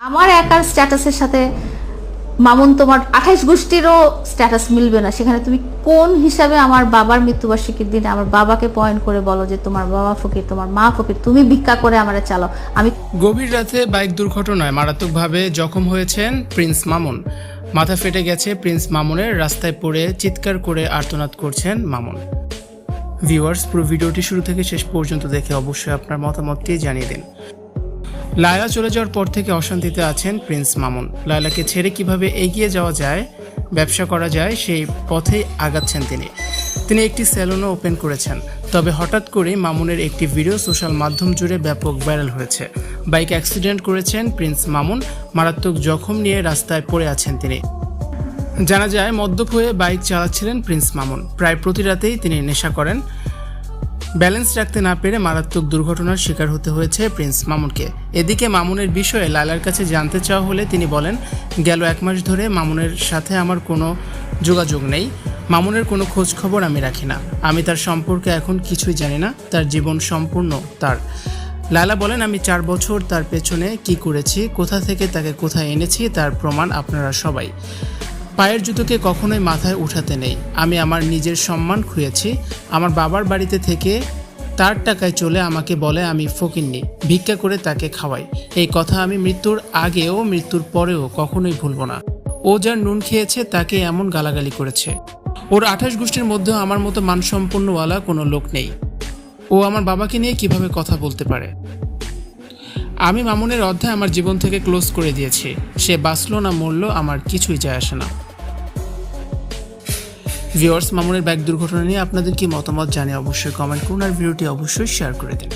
আমার একার স্ট্যাটাসের সাথে মামুন তোমার আঠাইশ গোষ্ঠীরও স্ট্যাটাস মিলবে না। সেখানে তুমি কোন হিসাবে আমার বাবার মৃত্যুবার্ষিকীর দিনে আমার বাবাকে পয়েন্ট করে বলো যে তোমার বাবা ফকির তোমার মা ফকির তুমি ভিক্ষা করে আমারে চালাও। আমি গভীর রাতে বাইক দুর্ঘটনায় মারাত্মকভাবে জখম হয়েছেন প্রিন্স মামুন। মাথা ফেটে গেছে প্রিন্স মামুনের রাস্তায় পড়ে চিৎকার করে আর্তনাদ করছেন মামুন। ভিউয়ার্স, পুরো ভিডিওটি শুরু থেকে শেষ পর্যন্ত দেখে অবশ্যই আপনার মতামতটি জানিয়ে দিন। লায়লা চলে যাওয়ার পর থেকে অশান্তিতে আছেন প্রিন্স মামুন। লায়লাকে ছেড়ে কীভাবে এগিয়ে যাওয়া যায়, ব্যবসা করা যায়, সেই পথেই আগাচ্ছেন তিনি। তিনি একটি স্যালুনও ওপেন করেছেন। তবে হঠাৎ করেই মামুনের একটি ভিডিও সোশ্যাল মাধ্যম জুড়ে ব্যাপক ভাইরাল হয়েছে। বাইক অ্যাক্সিডেন্ট করেছেন প্রিন্স মামুন। মারাত্মক জখম নিয়ে রাস্তায় পড়ে আছেন তিনি। জানা যায়, মদ্যপ হয়ে বাইক চালাচ্ছিলেন প্রিন্স মামুন। প্রায় প্রতি রাতেই তিনি নেশা করেন। ব্যালেন্স রাখতে না পেরে মারাত্মক দুর্ঘটনার শিকার হতে হয়েছে প্রিন্স মামুনকে। এদিকে মামুনের বিষয়ে লালার কাছে জানতে চাওয়া হলে তিনি বলেন, গেল এক মাস ধরে মামুনের সাথে আমার কোনো যোগাযোগ নেই। মামুনের কোনো খোঁজ খবর আমি রাখি না। আমি তার সম্পর্কে এখন কিছুই জানি না। তার জীবন সম্পূর্ণ তার। লালা বলেন, আমি চার বছর তার পেছনে কি করেছি, কোথা থেকে তাকে কোথায় এনেছি, তার প্রমাণ আপনারা সবাই পায়ের জুতোকে কখনোই মাথায় উঠাতে নেই। আমি আমার নিজের সম্মান খুঁয়েছি। আমার বাবার বাড়িতে থেকে তার টাকায় চলে আমাকে বলে আমি ফকিন্নি, ভিক্ষা করে তাকে খাওয়াই। এই কথা আমি মৃত্যুর আগেও, মৃত্যুর পরেও কখনোই ভুলব না। ও যার নুন খেয়েছে, তাকে এমন গালাগালি করেছে। ওর আঠাশ গোষ্ঠীর মধ্যেও আমার মতো মানসম্পন্নওয়ালা কোনো লোক নেই। ও আমার বাবাকে নিয়ে কীভাবে কথা বলতে পারে? আমি মামুনের অধ্যায় আমার জীবন থেকে ক্লোজ করে দিয়েছি। সে বাঁচলো না, মরলো, আমার কিছুই যায় আসে না। ভিওয়ার্স মামুনের ব্যাগ দুর্ঘটনা নিয়ে আপনাদের কি মতামত জানিয়ে অবশ্যই কমেন্ট করুন আর ভিডিওটি অবশ্যই শেয়ার করে দিন।